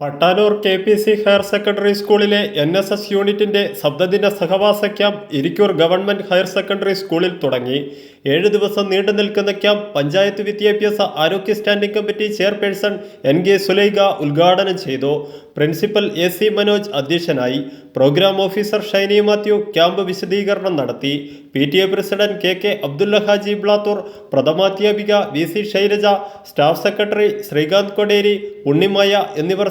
Pattanur K P C higher secondary സ്കൂളിലെ N S S യൂണിറ്റിന്റെ ശബ്ദദിന സഹവാസ camp Irikkur government higher secondary സ്കൂളിൽ തുടങ്ങി. ഏഴ് ദിവസം നീണ്ടു നിൽക്കുന്ന ക്യാമ്പ് പഞ്ചായത്ത് വിദ്യാഭ്യാസ ആരോഗ്യ standing committee chairperson N K Sulaikha ഉദ്ഘാടനം ചെയ്തു. പ്രിൻസിപ്പൽ എ സി മനോജ് അധ്യക്ഷനായി. Programme officer Shiny Mathew camp വിശദീകരണം നടത്തി. P T A president K K Abdulla Haji Blathur പ്രഥമാധ്യാപിക V C Shailaja staff secretary Sreekanth Koderi Unnimaya എന്നിവർ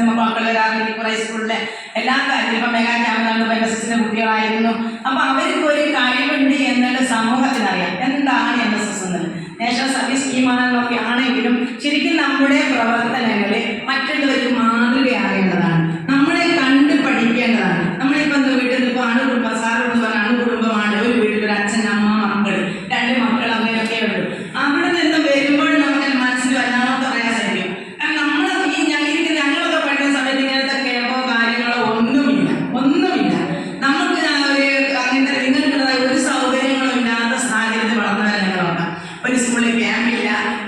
എൻ പാട്ടുകൾ രാവിലെ കുറേ സ്കൂളിലെ എല്ലാ കാര്യത്തിലും ഇപ്പൊ മെഗാ ക്യാമറ എസ് എസിന്റെ കുട്ടികളായിരുന്നു. അപ്പൊ അവർക്ക് ഒരു കഴിവുണ്ട് എന്നുള്ള സമൂഹത്തിന് അറിയാം. എന്താണ് എൻ എസ് എസ് എന്നത് നാഷണൽ സർവീസ് സ്കീമാണെന്നൊക്കെ ആണെങ്കിലും ശരിക്കും നമ്മുടെ പ്രവർത്തനങ്ങളെ മറ്റുള്ളവർക്ക് മാതൃകയാകേണ്ടതാണ്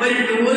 but if the word